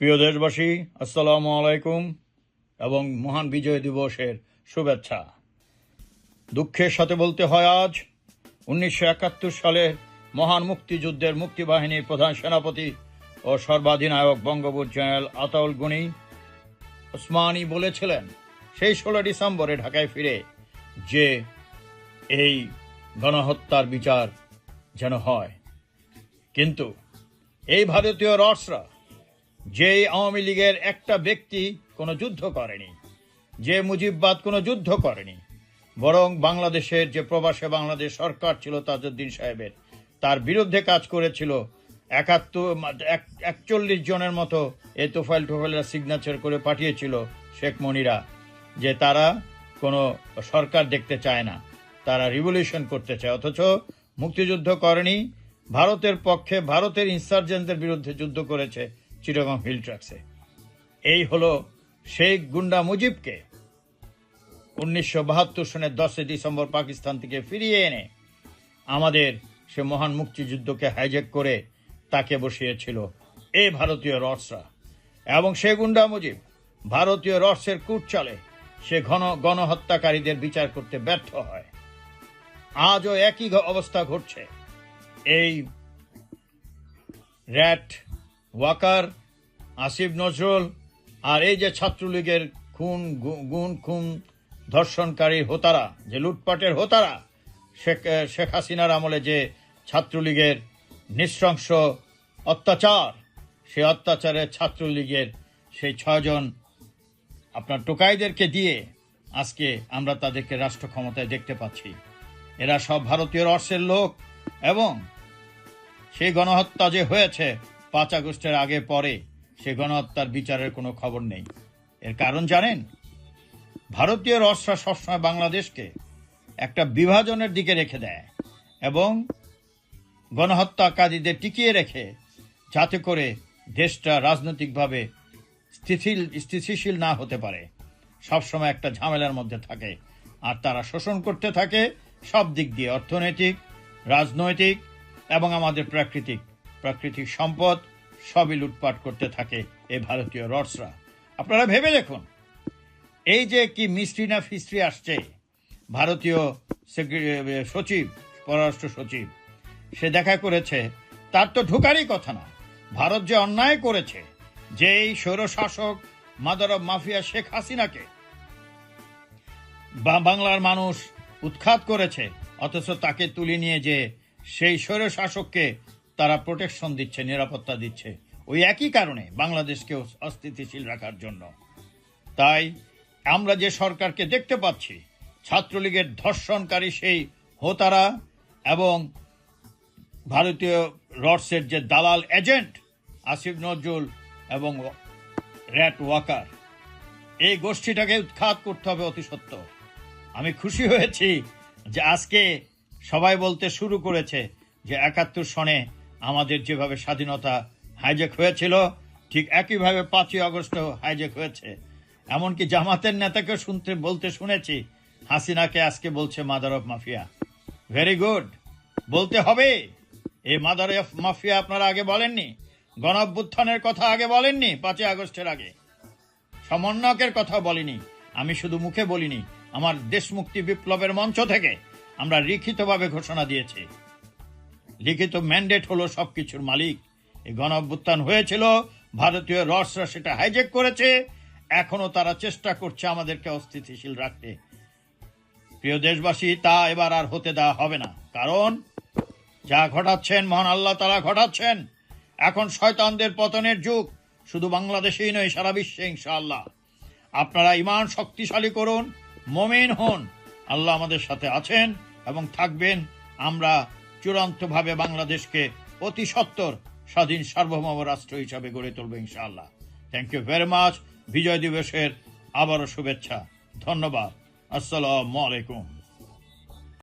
প্রিয় দেশবাসী, আসসালামু আলাইকুম এবং মহান বিজয় দিবসের শুভেচ্ছা। দুঃখের সাথে বলতে হয় আজ, উনিশশো একাত্তর সালে মহান মুক্তিযুদ্ধের মুক্তিবাহিনীর প্রধান সেনাপতি ও সর্বাধিনায়ক বঙ্গবন্ধু জেনারেল আতাউল গনি ওসমানী বলেছিলেন, সেই ষোলো ডিসেম্বরে ঢাকায় ফিরে যে এই গণহত্যার বিচার যেন হয়। কিন্তু এই ভারতীয় রসরা যে আওয়ামী লীগের একটা ব্যক্তি কোনো যুদ্ধ করেনি, যে মুজিববাদ কোনো যুদ্ধ করেনি, বরং বাংলাদেশের যে প্রবাসে বাংলাদেশ সরকার ছিল তাজউদ্দিন সাহেবের, তার বিরুদ্ধে কাজ করেছিল একাত্তর একচল্লিশ জনের মতো এ তোফাইল টোফাইলরা সিগনেচার করে পাঠিয়েছিল শেখ মনিরা, যে তারা কোনো সরকার দেখতে চায় না, তারা রিভলিউশন করতে চায়, অথচ মুক্তিযুদ্ধ করেনি, ভারতের পক্ষে, ভারতের ইনসার্জেন্টদের বিরুদ্ধে যুদ্ধ করেছে চিটাগং হিল ট্র্যাক্সে এই হলো শেখ গুন্ডা মুজিবকে উনিশশো বাহাত্তর সনের দশই ডিসেম্বর পাকিস্তান থেকে ফিরিয়ে এনে আমাদের সে মহান মুক্তিযুদ্ধকে হাইজ্যাক করে তাকে বসিয়েছিল এই ভারতীয় রসরা। এবং সে গুন্ডা মুজিব ভারতীয় রসের কুট চালে সে ঘন গণহত্যাকারীদের বিচার করতে ব্যর্থ হয়। আজও একই অবস্থা ঘটছে। এই র্যাট ওয়াকার, আসিফ নজরুল আর এই যে ছাত্রলীগের খুন গুণ খুন ধর্ষণকারী হোতারা, যে লুটপাটের হোতারা, শেখ শেখ হাসিনার আমলে যে ছাত্রলীগের নৃশংস অত্যাচার সেই অত্যাচারে ছাত্রলীগের সেই ছয়জন আপনার টোকাইদেরকে দিয়ে আজকে আমরা তাদেরকে রাষ্ট্র ক্ষমতায় দেখতে পাচ্ছি। এরা সব ভারতীয় রসের লোক এবং সেই গণহত্যা যে হয়েছে পাঁচ আগস্টের আগে পরে সে গণহত্যার বিচারের কোনো খবর নেই। এর কারণ জানেন? ভারতীয় রসরা সবসময় বাংলাদেশকে একটা বিভাজনের দিকে রেখে দেয় এবং গণহত্যাকারীদের টিকিয়ে রেখে যাতে করে দেশটা রাজনৈতিকভাবে স্থিতিশীল স্থিতিশীল না হতে পারে। সবসময় একটা ঝামেলার মধ্যে থাকে। আর তারা শোষণ করতে থাকে সব দিক দিয়ে অর্থনৈতিক, রাজনৈতিক এবং আমাদের প্রাকৃতিক প্রাকৃতিক সম্পদ সবই লুটপাট করতে থাকে এই ভারতীয় রডসরা আপনারা ভেবে দেখুন, এই যে কি মিস্ট্রি না ফিস্ট্রি আসছে, ভারতীয় সচিব, পররাষ্ট্র সচিব, সে দেখা করেছে, তার তো ঢোকারই কথা না। ভারত যে অন্যায় করেছে, যে এই স্বৈরশাসক মাদার অব মাফিয়া শেখ হাসিনাকে বাংলার মানুষ উৎখাত করেছে, অথচ তাকে তুলে নিয়ে যে সেই স্বৈরশাসককে তারা প্রোটেকশন দিচ্ছে, নিরাপত্তা দিচ্ছে। ওই একই কারণে বাংলাদেশকেও অস্থিতিশীল রাখার জন্য। তাই আমরা যে সরকারকে দেখতে পাচ্ছি, ছাত্রলীগের ধর্ষণকারী সেই হোতারা এবং ভারতীয় রডসের যে দালাল এজেন্ট আসিফ নজরুল এবং র্যাট ওয়াকার, এই গোষ্ঠীটাকে উৎখাত করতে হবে অতি সত্য। আমি খুশি হয়েছি যে আজকে সবাই বলতে শুরু করেছে যে একাত্তর সনে আমাদের যেভাবে স্বাধীনতা হাইজেক হয়েছিল, ঠিক একইভাবে পাঁচই আগস্ট হাইজেক হয়েছে। এমনকি জামাতের নেতাকে শুনতে, বলতে শুনেছি, হাসিনাকে আজকে বলছে mother of mafia very good বলতে হবে, এই মাদার অফ মাফিয়া আপনারা আগে বলেননি, গণঅভ্যুত্থানের কথা আগে বলেননি পাঁচই আগস্টের আগে। সমন্বয়কের কথা বলিনি, আমি শুধু মুখে বলিনি, আমার দেশ মুক্তি বিপ্লবের মঞ্চ থেকে আমরা লিখিতভাবে ঘোষণা দিয়েছি। লিখিত ম্যান্ডেট হলো সবকিছুর মালিক। এই গণ হয়েছিল, ভারতীয় রসরা সেটা হাইজেক করেছে এখনও তারা চেষ্টা করছে আমাদেরকে অস্থিতিশীল রাখতে। প্রিয় দেশবাসী, তা এবার আর হতে দেওয়া হবে না। কারণ, যা ঘটাচ্ছেন মহান আল্লাহ, তারা ঘটাচ্ছেন। এখন শয়তানদের পতনের যুগ, শুধু বাংলাদেশেই নয়, সারা বিশ্বে, ইনশাআল্লাহ। আপনারা ইমান শক্তিশালী করুন, মমিন হন। আল্লাহ আমাদের সাথে আছেন এবং থাকবেন। আমরা চূড়ান্তভাবে বাংলাদেশকে অতি সত্তর স্বাধীন সার্বভৌম রাষ্ট্র হিসাবে গড়ে তুলবে ইনশাআল্লাহ। থ্যাংক ইউ ভেরি মাচ বিজয় দিবসের আবারও শুভেচ্ছা। ধন্যবাদ। আসসালামু আলাইকুম।